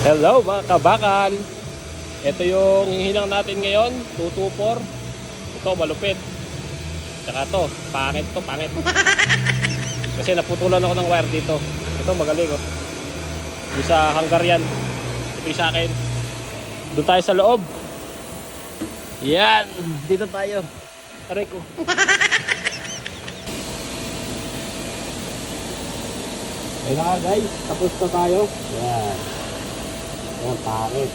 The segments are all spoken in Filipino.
Hello mga kabakan! Ito yung hihinang natin ngayon, 224. Ito malupit. Tsaka to, pangit to, pangit. Kasi naputulan ako ng wire dito. Ito magaling oh. Yung sa Hungarian. Ito yung sa akin. Doon tayo sa loob. Yan! Dito tayo. Aray ko. Ayun na nga guys, tapos na tayo. Yan. Yan, pangit.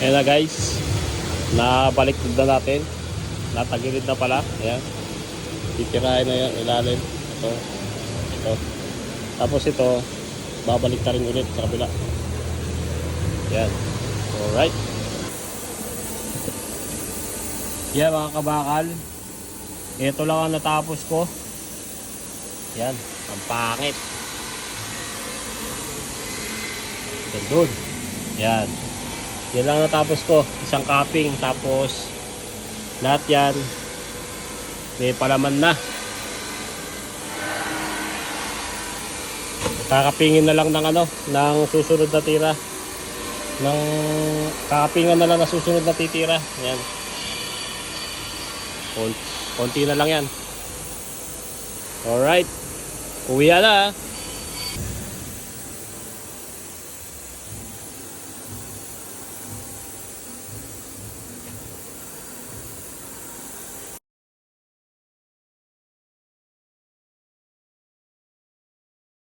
Ayan na guys. Nabalik na natin. Natagilid na pala. Ayan. Titirahin na yan, ilalim. Ito. Ito. Tapos ito, babalik na rin ulit sa kabila. Yan. Alright. Yan mga kabakal. Ito lang ang natapos ko. Yan. Ang pangit. Gandun. Yan. Yan lang natapos ko. Isang cupping. Tapos lahat yan may palaman na. Kakapingin na lang ng ano, ng susunod na tira. Ng kakapingan na lang na susunod na titira. Yan. Kon- Konti na lang yan. Alright. Uwi na.